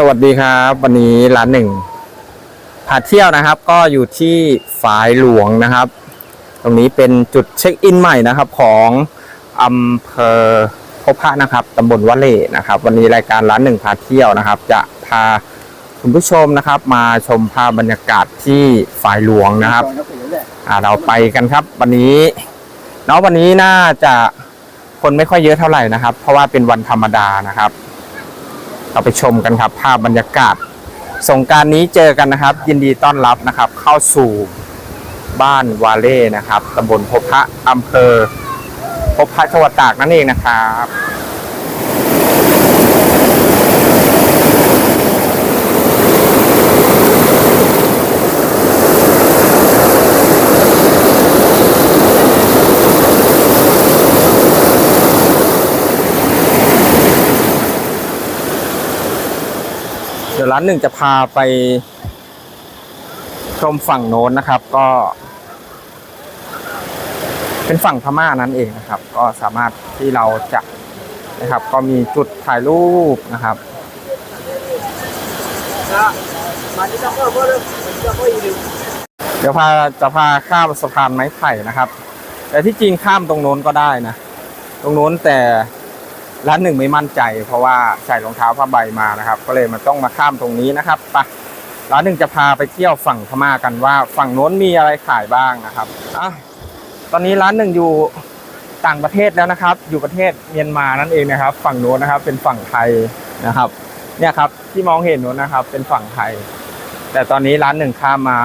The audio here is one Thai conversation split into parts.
สวัสดีครับ วันนี้ร้านหนึ่งพาเที่ยวนะครับ ก็อยู่ที่ฝายหลวงนะครับ ตรงนี้เป็นจุดเช็คอินใหม่นะครับ ของอำเภอพบพระนะครับตำบลวะเลนะครับ วันนี้รายการร้านหนึ่งพาเที่ยวนะครับ จะพาคุณผู้ชมนะครับ มาชมภาพบรรยากาศที่ฝายหลวงนะครับอ่าเราไปกันครับ วันนี้เนาะวันนี้น่าจะคนไม่ค่อยเยอะเท่าไหร่นะครับ เพราะว่าเป็นวันธรรมดานะครับ เราไปชมกันครับ ภาพบรรยากาศสงการนี้เจอกันนะครับ ยินดีต้อนรับนะครับ เข้าสู่บ้านวาเล่นะครับตำบลพบพระอำเภอพบพระจังหวัดตากนั่นเองนะครับ ยวร้านหนึ่งจะพาไปชมฝั่งโน้นนะครับ ก็ เป็นฝั่งพม่านั่นเองนะครับ ก็สามารถที่เราจะนะครับ ก็มีจุดถ่ายรูปนะครับเดี๋ยวพาจะพาข้ามสะพานไม้ไผ่นะครับ แต่ที่จริงข้ามตรงโน้นก็ได้นะ ตรงโน้นแต่ ร้านหนึ่งไม่มั่นใจ เพราะว่าใส่รองเท้าผ้าใบมานะครับ ก็เลยมันต้องมาข้ามตรงนี้นะครับไปร้านหนึ่งจะพาไปเที่ยวฝั่งพม่ากันว่า ฝั่งโน้นมีอะไรขายบ้างนะครับอะตอนนี้ร้านหนึ่งอยู่ต่างประเทศแล้วนะครับ อยู่ประเทศเมียนมานั่นเองนะครับ ฝั่งโน้นนะครับ เป็นฝั่งไทยนะครับ เนี่ยครับที่มองเห็นโน้นนะครับ เป็นฝั่งไทย แต่ตอนนี้ร้านหนึ่งข้ามมา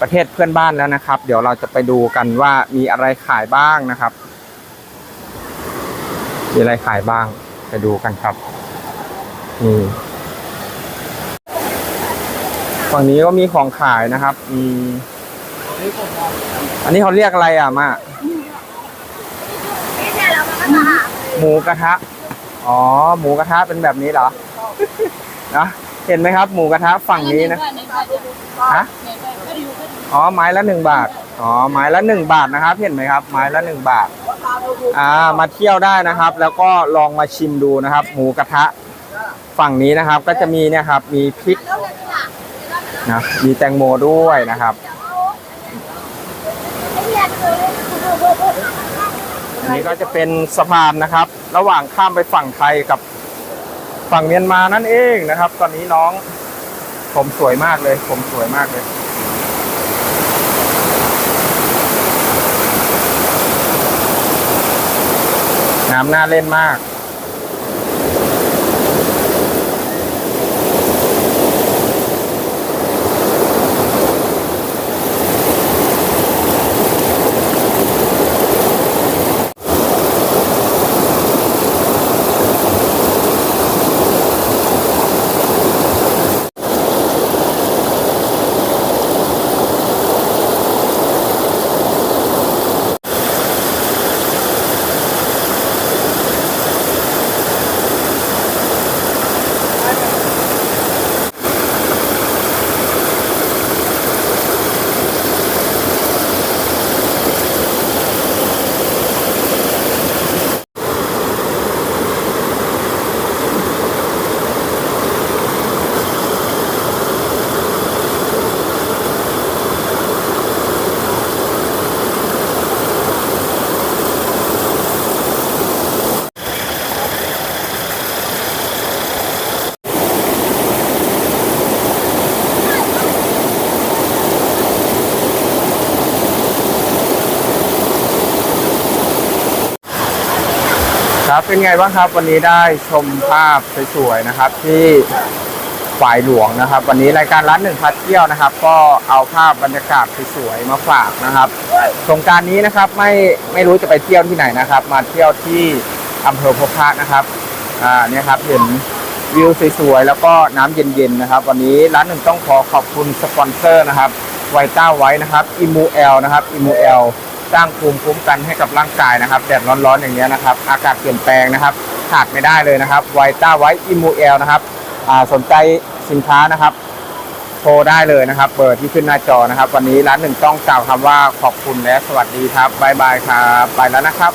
ประเทศเพื่อนบ้านแล้วนะครับ เดี๋ยวเราจะไปดูกันว่ามีอะไรขายบ้างนะครับ มีอะไรขายบ้างไปดูกันครับนี่ฝั่งนี้ก็มีของขายนะครับมีอันนี้เขาเรียกอะไรอะมาหมูกระทะ อ๋อ หมูกระทะเป็นแบบนี้เหรอ นะเห็นไหมครับ หมูกระทะฝั่งนี้นะ ฮะ อ๋อ ไม้ละหนึ่งบาท อ๋อไม้ละหนึ่งบาทนะครับ เห็นไหมครับ ไม้ละหนึ่งบาทอ่ามาเที่ยวได้นะครับ แล้วก็ลองมาชิมดูนะครับ หมูกระทะฝั่งนี้นะครับ ก็จะมีเนี่ยครับ มีพริกนะมีแตงโมด้วยนะครับอันนี้ก็จะเป็นสะพานนะครับ ระหว่างข้ามไปฝั่งไทยกับฝั่งเมียนมานั่นเองนะครับ ตอนนี้น้อง ผมสวยมากเลย ผมสวยมากเลย น้ำน่าเล่นมาก เป็นไงบ้างครับ วันนี้ได้ชมภาพสวยๆนะครับ ที่ฝ่ายหลวงนะครับ วันนี้รายการร้านหนึ่งพาเที่ยวนะครับ ก็เอาภาพบรรยากาศสวยๆมาฝากนะครับสงการนี้นะครับไม่ไม่รู้จะไปเที่ยวที่ไหนนะครับ มาเที่ยวที่อำเภอพบพระนะครับอ่าเนี่ยครับเห็นวิวสวยๆแล้วก็น้ำเย็นๆนะครับ วันนี้ร้านหนึ่งต้องขอขอบคุณสปอนเซอร์นะครับไวต้าไว้นะครับอิมูเอลนะครับอิมูเอล สร้างภูมิคุ้มกันให้กับร่างกายนะครับแดดร้อนๆอย่างเงี้ยนะครับ อากาศเปลี่ยนแปลงนะครับขาดไม่ได้เลยนะครับไวต้าไวอิมูเอลนะครับสนใจสินค้านะครับ โทรได้เลยนะครับ เบอร์ที่ขึ้นหน้าจอนะครับ วันนี้ร้านหนึ่งต้องกล่าวคำว่าขอบคุณและสวัสดีครับบายบายครับไปแล้วนะครับ